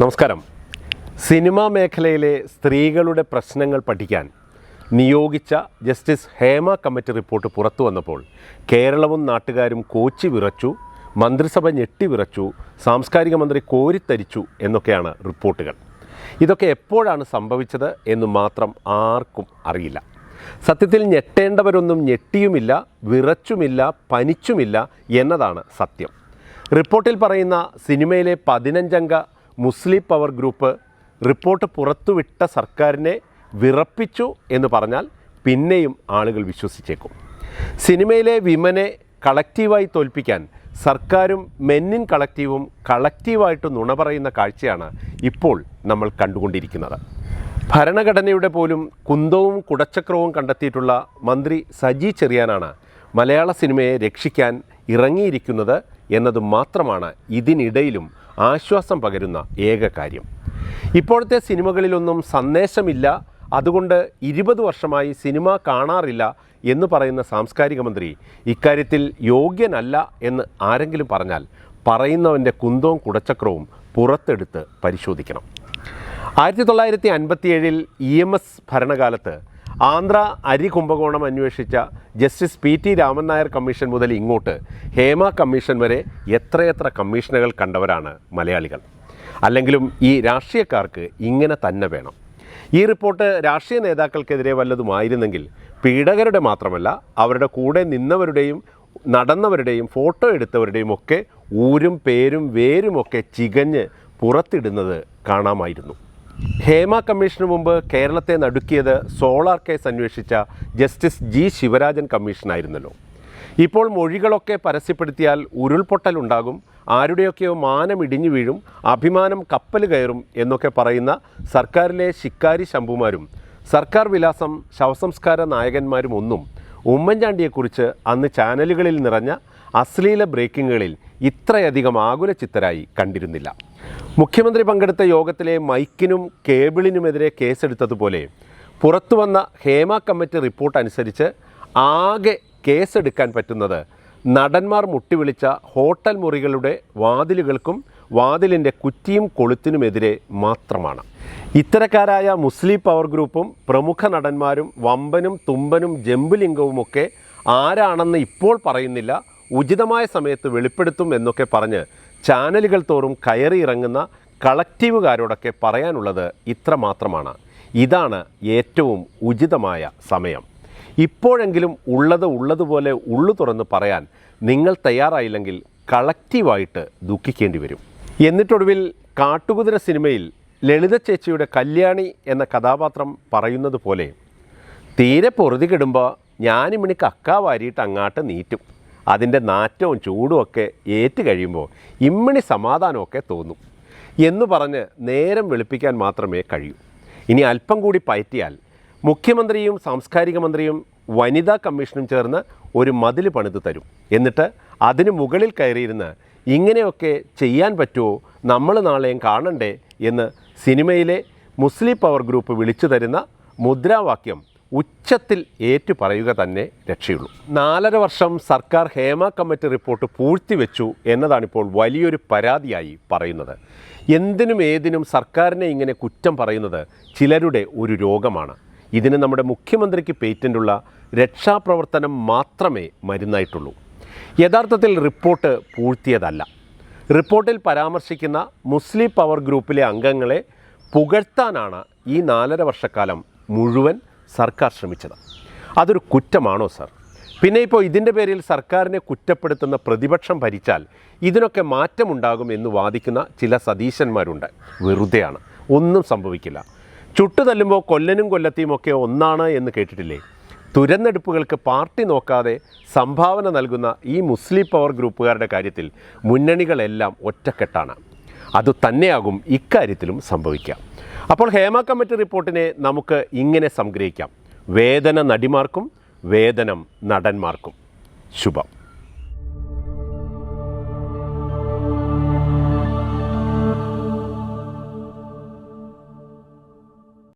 നമസ്കാരം. സിനിമാ മേഖലയിലെ സ്ത്രീകളുടെ പ്രശ്നങ്ങൾ പഠിക്കാൻ നിയോഗിച്ച ജസ്റ്റിസ് ഹേമ കമ്മിറ്റി റിപ്പോർട്ട് പുറത്തു വന്നപ്പോൾ കേരളവും നാട്ടുകാരും കോച്ചി വിറച്ചു മന്ത്രിസഭ ഞെട്ടി വിറച്ചു സാംസ്കാരിക മന്ത്രി കോരിത്തരിച്ചു എന്നൊക്കെയാണ് റിപ്പോർട്ടുകൾ. ഇതൊക്കെ എപ്പോഴാണ് സംഭവിച്ചത് എന്ന് മാത്രം ആർക്കും അറിയില്ല. സത്യത്തിൽ ഞെട്ടേണ്ടവരൊന്നും ഞെട്ടിയുമില്ല വിറച്ചുമില്ല പനിച്ചുമില്ല എന്നതാണ് സത്യം. റിപ്പോർട്ടിൽ പറയുന്ന സിനിമയിലെ പതിനഞ്ചംഗ മുസ്ലിം പവർ ഗ്രൂപ്പ് റിപ്പോർട്ട് പുറത്തുവിട്ട സർക്കാരിനെ വിറപ്പിച്ചു എന്ന് പറഞ്ഞാൽ പിന്നെയും ആളുകൾ വിശ്വസിച്ചേക്കും. സിനിമയിലെ വിമനെ കളക്റ്റീവായി തോൽപ്പിക്കാൻ സർക്കാരും മെന്നിൻ കളക്റ്റീവും കളക്റ്റീവായിട്ട് നുണ പറയുന്ന കാഴ്ചയാണ് ഇപ്പോൾ നമ്മൾ കണ്ടുകൊണ്ടിരിക്കുന്നത്. ഭരണഘടനയുടെ പോലും കുന്തവും കുടച്ചക്രവും കണ്ടെത്തിയിട്ടുള്ള മന്ത്രി സജി ചെറിയാനാണ് മലയാള സിനിമയെ രക്ഷിക്കാൻ ഇറങ്ങിയിരിക്കുന്നത് എന്നത് മാത്രമാണ് ഇതിനിടയിലും ആശ്വാസം പകരുന്ന ഏക കാര്യം. ഇപ്പോഴത്തെ സിനിമകളിലൊന്നും സന്ദേശമില്ല. അതുകൊണ്ട് ഇരുപത് വർഷമായി സിനിമ കാണാറില്ല എന്ന് പറയുന്ന സാംസ്കാരിക മന്ത്രി ഇക്കാര്യത്തിൽ യോഗ്യനല്ല എന്ന് ആരെങ്കിലും പറഞ്ഞാൽ പറയുന്നവന്റെ കുന്തവും കുടച്ചക്രവും പുറത്തെടുത്ത് പരിശോധിക്കണം. ആയിരത്തി തൊള്ളായിരത്തി അൻപത്തിയേഴിൽ ഇ എം എസ് ഭരണകാലത്ത് ആന്ധ്ര അരി കുംഭകോണം അന്വേഷിച്ച justice P T Raman Nair commission മുതൽ ഇങ്ങോട്ട് ഹേമ കമ്മീഷൻ വരെ എത്രയെത്ര കമ്മീഷനുകൾ കണ്ടവരാണ് മലയാളികൾ. അല്ലെങ്കിലും ഈ രാഷ്ട്രീയക്കാർക്ക് ഇങ്ങനെ തന്നെ വേണം. ഈ റിപ്പോർട്ട് രാഷ്ട്രീയ നേതാക്കൾക്കെതിരെ വല്ലതുമായിരുന്നെങ്കിൽ പീഡകരുടെ മാത്രമല്ല അവരുടെ കൂടെ നിന്നവരുടെയും നടന്നവരുടെയും ഫോട്ടോ എടുത്തവരുടെയും ഒക്കെ ഊരും പേരും വേരുമൊക്കെ ചികഞ്ഞ് പുറത്തിടുന്നത് കാണാമായിരുന്നു. ഹേമ കമ്മീഷന് മുമ്പ് കേരളത്തെ നടുക്കിയത് സോളാർ കേസ് അന്വേഷിച്ച ജസ്റ്റിസ് ജി ശിവരാജൻ കമ്മീഷനായിരുന്നല്ലോ. ഇപ്പോൾ മൊഴികളൊക്കെ പരസ്യപ്പെടുത്തിയാൽ ഉരുൾപൊട്ടൽ ഉണ്ടാകും ആരുടെയൊക്കെയോ മാനം ഇടിഞ്ഞു വീഴും അഭിമാനം കപ്പൽ കയറും എന്നൊക്കെ പറയുന്ന സർക്കാരിലെ ശിക്കാരി ശംഭുമാരും സർക്കാർ വിലാസം ശവസംസ്കാര നായകന്മാരും ഒന്നും ഉമ്മൻചാണ്ടിയെക്കുറിച്ച് അന്ന് ചാനലുകളിൽ നിറഞ്ഞ അശ്ലീല ബ്രേക്കിങ്ങുകളിൽ ഇത്രയധികം ആകുല ചിത്തരായി കണ്ടിരുന്നില്ല. മുഖ്യമന്ത്രി പങ്കെടുത്ത യോഗത്തിലെ മൈക്കിനും കേബിളിനുമെതിരെ കേസെടുത്തതുപോലെ പുറത്തു വന്ന ഹേമ കമ്മിറ്റി റിപ്പോർട്ട് അനുസരിച്ച് ആകെ കേസെടുക്കാൻ പറ്റുന്നത് നടന്മാർ മുട്ടിവിളിച്ച ഹോട്ടൽ മുറികളുടെ വാതിലുകൾക്കും വാതിലിന്റെ കുറ്റിയും കൊളുത്തിനുമെതിരെ മാത്രമാണ്. ഇത്തരക്കാരായ മുസ്ലിം പവർ ഗ്രൂപ്പും പ്രമുഖ നടന്മാരും വമ്പനും തുമ്പനും ജമ്പുലിംഗവുമൊക്കെ ആരാണെന്ന് ഇപ്പോൾ പറയുന്നില്ല ഉചിതമായ സമയത്ത് വെളിപ്പെടുത്തും എന്നൊക്കെ പറഞ്ഞ് ചാനലുകൾ തോറും കയറി ഇറങ്ങുന്ന കളക്റ്റീവുകാരോടൊക്കെ പറയാനുള്ളത് ഇത്ര മാത്രമാണ്. ഇതാണ് ഏറ്റവും ഉചിതമായ സമയം. ഇപ്പോഴെങ്കിലും ഉള്ളത് ഉള്ളതുപോലെ ഉള്ളു തുറന്ന് പറയാൻ നിങ്ങൾ തയ്യാറായില്ലെങ്കിൽ കളക്റ്റീവായിട്ട് ദുഃഖിക്കേണ്ടി വരും. എന്നിട്ടൊടുവിൽ കാട്ടുകുതിര സിനിമയിൽ ലളിത ചേച്ചിയുടെ കല്യാണി എന്ന കഥാപാത്രം പറയുന്നത് പോലെ തീരെ പൊറുതി കിടുമ്പോൾ ഞാനിമിണിക്ക് കക്ക വാരിയിട്ട് അങ്ങാട്ട് നീറ്റും. അതിന്റെ നാറ്റവും ചൂടും ഒക്കെ ഏറ്റു കഴിയുമ്പോൾ ഇമ്മിണി സമാധാനമൊക്കെ തോന്നും എന്ന് പറഞ്ഞ് നേരം വെളുപ്പിക്കാൻ മാത്രമേ കഴിയൂ. ഇനി അല്പം കൂടി പയറ്റിയാൽ മുഖ്യമന്ത്രിയും സാംസ്കാരിക മന്ത്രിയും വനിതാ കമ്മീഷനും ചേർന്ന് ഒരു മതിൽ പണിത് തരും. എന്നിട്ട് അതിന് മുകളിൽ കയറിയിരുന്ന് ഇങ്ങനെയൊക്കെ ചെയ്യാൻ പറ്റുമോ? നമ്മൾ നാളെയും കാണണ്ടേ എന്ന് സിനിമയിലെ മുസ്ലിം പവർ ഗ്രൂപ്പ് വിളിച്ചു തരുന്ന മുദ്രാവാക്യം ഉച്ചത്തിൽ ഏറ്റു പറയുക തന്നെ രക്ഷയുള്ളൂ. നാലര വർഷം സർക്കാർ ഹേമ കമ്മിറ്റി റിപ്പോർട്ട് പൂഴ്ത്തിവെച്ചു എന്നതാണിപ്പോൾ വലിയൊരു പരാതിയായി പറയുന്നത്. എന്തിനും ഏതിനും സർക്കാരിനെ ഇങ്ങനെ കുറ്റം പറയുന്നത് ചിലരുടെ ഒരു രോഗമാണ്. ഇതിന് നമ്മുടെ മുഖ്യമന്ത്രിക്ക് പേറ്റന്റുള്ള രക്ഷാപ്രവർത്തനം മാത്രമേ മരുന്നായിട്ടുള്ളൂ. യഥാർത്ഥത്തിൽ റിപ്പോർട്ട് പൂഴ്ത്തിയതല്ല. റിപ്പോർട്ടിൽ പരാമർശിക്കുന്ന മുസ്ലിം പവർ ഗ്രൂപ്പിലെ അംഗങ്ങളെ പുകഴ്ത്താനാണ് ഈ നാലര വർഷക്കാലം മുഴുവൻ സർക്കാർ ശ്രമിച്ചത്. അതൊരു കുറ്റമാണോ സാർ? പിന്നെ ഇപ്പോൾ ഇതിന്റെ പേരിൽ സർക്കാരിനെ കുറ്റപ്പെടുത്തുന്ന പ്രതിപക്ഷം ഭരിച്ചാൽ ഇതിനൊക്കെ മാറ്റമുണ്ടാകും എന്ന് വാദിക്കുന്ന ചില സതീശന്മാരുണ്ട്. വെറുതെയാണ്. ഒന്നും സംഭവിക്കില്ല. ചുട്ടു തല്ലുമ്പോൾ കൊല്ലനും കൊല്ലത്തെയും ഒക്കെ ഒന്നാണ് എന്ന് കേട്ടിട്ടില്ലേ? തുരന്നെടുപ്പുകൾക്ക് പാർട്ടി നോക്കാതെ സംഭാവന നൽകുന്ന ഈ മുസ്ലിം പവർ ഗ്രൂപ്പുകാരുടെ കാര്യത്തിൽ മുന്നണികളെല്ലാം ഒറ്റക്കെട്ടാണ്. അത് തന്നെയാകും ഇക്കാര്യത്തിലും സംഭവിക്കാം അപ്പോൾ ഹേമ കമ്മിറ്റി റിപ്പോർട്ടിനെ നമുക്ക് ഇങ്ങനെ സംഗ്രഹിക്കാം. വേദന നടിമാർക്കും വേദനം നടന്മാർക്കും. ശുഭം.